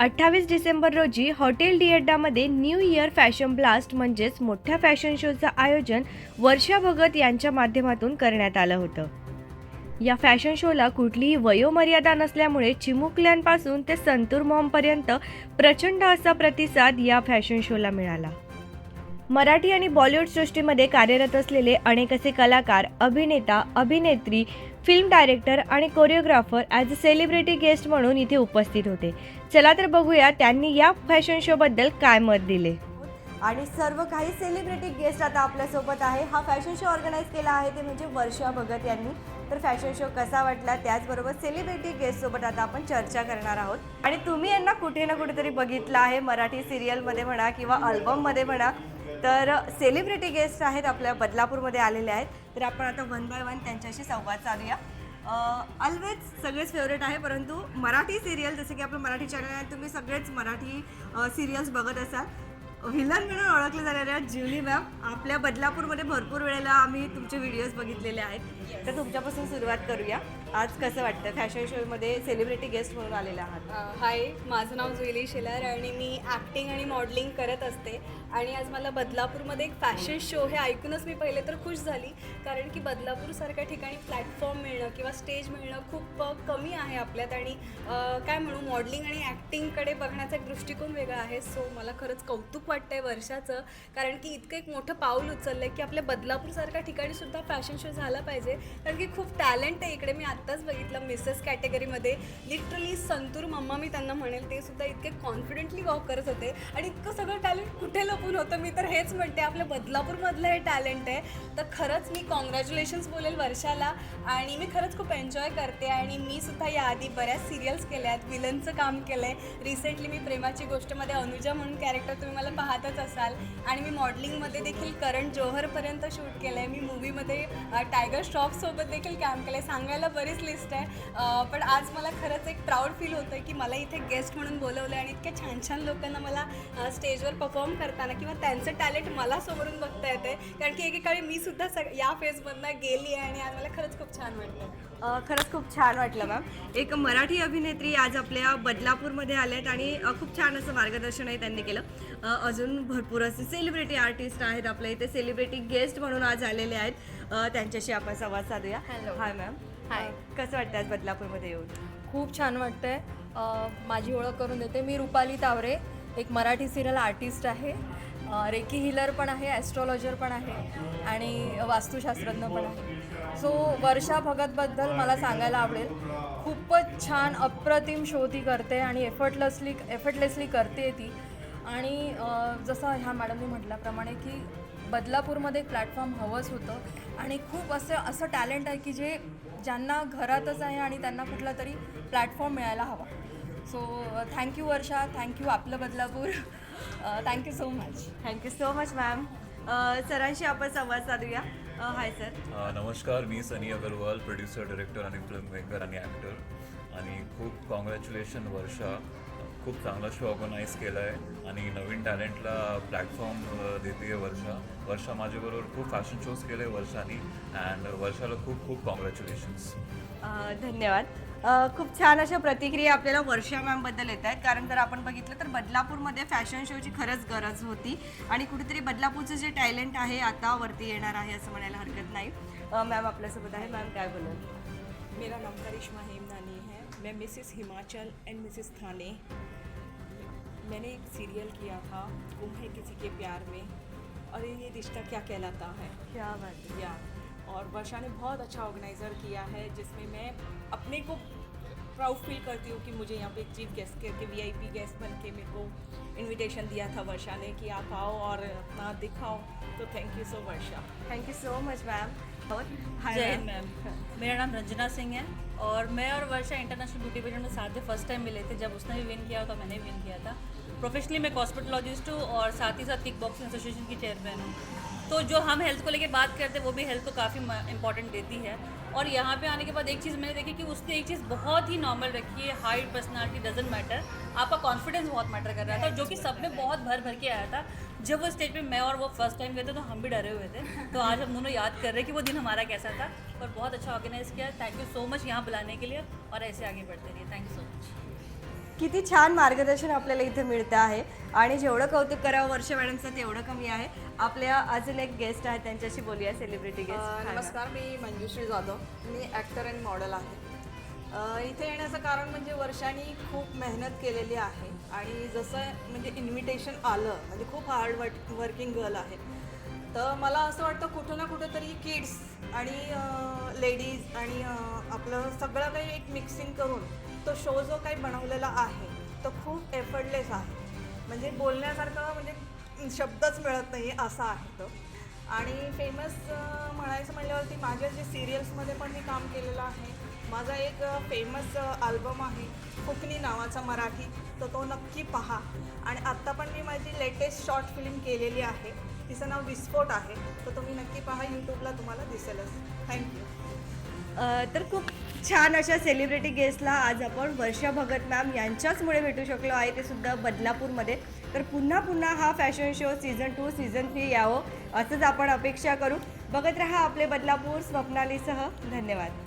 अठ्ठावीस डिसेंबर रोजी हॉटेल डिएड्डामध्ये न्यू इयर फॅशन ब्लास्ट म्हणजेच मोठ्या फॅशन शोचं आयोजन वर्षा भगत यांच्या माध्यमातून करण्यात आलं होतं. या फॅशन शोला कुठलीही वयोमर्यादा नसल्यामुळे चिमुकल्यांपासून ते संतूर मॉमपर्यंत प्रचंड असा प्रतिसाद या फॅशन शोला मिळाला. मराठी आणि बॉलिवूड सृष्टीमध्ये कार्यरत असलेले अनेक असे कलाकार अभिनेता अभिनेत्री फिल्म डायरेक्टर आणि choreographer as a celebrity guest म्हणून इथे उपस्थित होते. चला तर बघूया त्यांनी या फॅशन शोबद्दल काय मत दिले. आणि सर्व काही सेलिब्रिटी गेस्ट आता आपल्यासोबत आहे. हा फॅशन शो ऑर्गनाईज केला आहे ते म्हणजे वर्षा भगत यांनी. तर फॅशन शो कसा वाटला? त्याचबरोबर सेलिब्रिटी गेस्ट सोबत आता आपण चर्चा करणार आहोत. आणि तुम्ही यांना कुठे ना कुठेतरी बघितलं आहे. मराठी सिरियलमध्ये म्हणा किंवा अल्बममध्ये म्हणा. तर सेलिब्रिटी गेस्ट आहेत आपल्या बदलापूरमध्ये आलेले आहेत. तर आपण आता वन बाय वन त्यांच्याशी संवाद साधूया. ऑलवेज सगळेच फेवरेट आहे परंतु मराठी सिरियल जसे की आपलं मराठी चॅनल आहे तुम्ही सगळेच मराठी सिरियल्स बघत असाल. व्हिलन म्हणून ओळखले जाणाऱ्या ज्युली मॅम आपल्या बदलापूरमध्ये भरपूर वेळेला आम्ही तुमचे व्हिडिओज बघितलेले आहेत. तर तुमच्यापासून सुरुवात करूया. आज कसं वाटतं? फॅशन शोमध्ये सेलिब्रिटी गेस्ट म्हणून आलेले आहात. हाय माझं नाव जुईली शेलार आणि मी ॲक्टिंग आणि मॉडेलिंग करत असते. आणि आज मला बदलापूरमध्ये एक फॅशन शो हे ऐकूनच मी पहिले तर खुश झाली. कारण की बदलापूरसारख्या ठिकाणी प्लॅटफॉर्म मिळणं किंवा स्टेज मिळणं खूप अ, कमी आहे आपल्यात. आणि अ, काय म्हणू मॉडेलिंग आणि ॲक्टिंगकडे बघण्याचा एक दृष्टिकोन वेगळा आहे. सो मला खरंच कौतुक वाटतंय वर्षाचं. कारण की इतकं एक मोठं पाऊल उचललं आहे की आपल्या बदलापूरसारख्या ठिकाणी सुद्धा फॅशन शो झाला पाहिजे. कारण की खूप टॅलेंट आहे इकडे. मी आत्ताच बघितलं मिसेस कॅटेगरीमध्ये लिटरली संतूर मम्मा मी त्यांना म्हणेल ते सुद्धा इतके कॉन्फिडेंटली वॉक करत होते. आणि इतकं सगळं टॅलेंट कुठे लपून होतं मी तर हेच म्हणते आपल्या बदलापूरमधलं हे टॅलेंट आहे. तर खरंच मी कॉंग्रॅच्युलेशन्स बोलेल वर्षाला. आणि मी खरंच खूप एन्जॉय करते आणि मी सुद्धा याआधी बऱ्याच सिरियल्स केल्या आहेत. विलनचं काम केलं आहे रिसेंटली मी प्रेमाची गोष्टमध्ये अनुजा म्हणून कॅरेक्टर तुम्ही मला पाहतच असाल. आणि मी मॉडेलिंगमध्ये देखील करण जोहरपर्यंत शूट केलं आहे मी मूवीमध्ये टायगर श्रॉफसोबत देखील काम केलं आहे सांगायला बरीच लिस्ट आहे. पण आज मला खरंच एक प्राऊड फील होतं आहे की मला इथे गेस्ट म्हणून बोलवलं आहे आणि इतक्या छान छान लोकांना मला स्टेजवर परफॉर्म करताना किंवा त्यांचं टॅलेंट मला समोरून बघता येते कारण की एकेकाळी मी सुद्धा सग या फेजमधनं गेली आहे आणि आज मला खरंच खूप छान वाटतं अ, खरंच खूप छान वाटलं मॅम एक मराठी अभिनेत्री आज आपल्या बदलापूरमध्ये आल्या आहेत आणि खूप छान असं मार्गदर्शनही त्यांनी केलं. अजून भरपूर असे सेलिब्रिटी आर्टिस्ट आहेत आपल्या इथे. सेलिब्रिटी गेस्ट म्हणून आज आलेले आहेत. त्यांच्याशी आपण संवाद साधूया. हाय मॅम Hi. कसं वाटतं आज बदलापूरमध्ये येऊन? खूप छान वाटतंय. अ, माझी ओळख करून देते. मी रुपाली तावरे एक मराठी सिरियल आर्टिस्ट आहे. अ, रेकी हिलर पण आहे ॲस्ट्रॉलॉजर पण आहे आणि वास्तुशास्त्रज्ञ पण आहे. सो वर्षा भगतबद्दल मला सांगायला आवडेल. खूपच छान अप्रतिम शो ती करते आणि एफर्टलेसली एफर्टलेसली करते ती. आणि अ, जसं ह्या मॅडमनी म्हटल्याप्रमाणे की बदलापूरमध्ये एक प्लॅटफॉर्म हवंच होतं. आणि खूप असं असं टॅलेंट आहे की जे ज्यांना घरातच आहे आणि त्यांना कुठला तरी प्लॅटफॉर्म मिळायला हवा. So thank you Varsha. Thank you आपलं Badlapur. Thank you so much thank you so much ma'am सरांशी आपण संवाद साधूया. हाय सर नमस्कार. मी सनी अगरवाल प्रोड्युसर डिरेक्टर आणि फिल्म मेकर आणि ॲक्टर आणि खूप कॉंग्रॅच्युलेशन वर्षा. खूप चांगला शो ऑर्गनाईज केला आहे आणि नवीन टॅलेंटला प्लॅटफॉर्म देते वर्षा. वर्षा माझ्याबरोबर खूप फॅशन शोज केले वर्षानी. अँड वर्षाला खूप खूप कॉंग्रॅच्युलेशन्स धन्यवाद. अ, खूप छान अशा प्रतिक्रिया आपल्याला वर्षा मॅमबद्दल येत आहेत. कारण जर आपण बघितलं तर बदलापूरमध्ये फॅशन शोची खरंच गरज होती. आणि कुठेतरी बदलापूरचं जे टॅलेंट आहे आता वरती येणार आहे असं म्हणायला हरकत नाही. अ, मॅम आपल्यासोबत आहे. मॅम काय बोलाल मेरा नाम करिश्मा हेमनानी है. मैं Mrs Himachal and Mrs Thane. मैंने एक सीरियल किया था गुम है किसी के प्यार में और ये रिश्ता क्या कहलाता है? क्या बात या और वर्षा ने बहुत अच्छा ऑर्गेनाइज़र किया है जिसमें मैं अपने को प्राउड फील करती हूँ कि मुझे यहाँ पे एक चीफ गेस्ट करके वीआईपी गेस्ट बन के मेरे को इनविटेशन दिया था वर्षा ने कि आप आओ और अपना दिखाओ। तो thank you so Varsha. Thank you so much ma'am मेरा नाम रंजना सिंह है और मैं और वर्षा इंटरनेशनल ब्यूटी पेजेंट में साथ में फ़र्स्ट टाइम मिले थे। जब उसने भी विन किया तो मैंने भी विन किया था। प्रोफेशनली मैं कॉस्मेटोलॉजिस्ट हूँ और साथ ही साथ किक बॉक्सिंग एसोसिएशन की चेयरमैन हूँ। तो जो हम हेल्थ को लेके बात करते हैं वो भी हेल्थ को काफ़ी इंपॉर्टेंट देती है। और यहाँ पे आने के बाद एक चीज़ मैंने देखी कि उसने एक चीज़ बहुत ही नॉर्मल रखी है। हाइट पर्सनालिटी डजेंट मैटर आपका कॉन्फिडेंस बहुत मैटर कर रहा था जो कि सब में बहुत भर भर के आया था। जब वो स्टेज पे मैं और वो फर्स्ट टाइम गए थे तो हम भी डरे हुए थे। तो आज हम दोनों याद कर रहे हैं कि वो दिन हमारा कैसा था। और बहुत अच्छा ऑर्गेनाइज किया। थैंक यू सो मच यहाँ बुलाने के लिए। और ऐसे आगे बढ़ते रहिए। थैंक यू सो मच किती छान मार्गदर्शन आपल्याला इथे मिळतं आहे. आणि जेवढं कौतुक करावं वर्ष मॅडमचं तेवढं कमी आहे. आपल्या अजून एक गेस्ट आहेत त्यांच्याशी बोलूया सेलिब्रिटी गेस्ट नमस्कार मी मंजुश्री जाधव. मी ॲक्टर अँड मॉडेल आहे. इथे येण्याचं कारण म्हणजे वर्षांनी खूप मेहनत केलेली आहे. आणि जसं म्हणजे इन्व्हिटेशन आलं म्हणजे खूप हार्ड वर्क वर्किंग गर्ल आहे. तर मला असं वाटतं कुठं ना कुठं तरी किड्स आणि लेडीज आणि आपलं सगळं काही एक मिक्सिंग करून तो शो जो काही बनवलेला आहे तो खूप एफर्टलेस आहे. म्हणजे बोलण्यासारखं म्हणजे शब्दच मिळत नाही असा आहे तो. आणि फेमस म्हणायचं म्हणल्यावरती माझ्या जे सिरियल्समध्ये पण मी काम केलेलं आहे माझा एक फेमस अल्बम आहे फुकणी नावाचा मराठी. तर तो नक्की पहा. आणि आत्ता पण मी माझी लेटेस्ट शॉर्ट फिल्म केलेली आहे. तिचं नाव विस्फोट आहे. तर तुम्ही नक्की पहा यूट्यूबला तुम्हाला दिसेलच. थँक्यू तर खूप छान अशा सेलिब्रिटी गेस्टला आज आपण वर्षा भगत मॅम यांच्याचमुळे भेटू शकलो आहे. ते सुद्धा बदलापूरमध्ये. तर पुन्हा पुन्हा हा fashion show season two season three यावं असंच आपण अपेक्षा करू. बघत रहा आपले बदलापूर स्वप्नालीसह. धन्यवाद.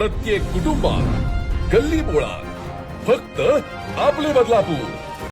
प्रत्येक कुटुंबात गल्ली बोळात फक्त आपले बदलापूर.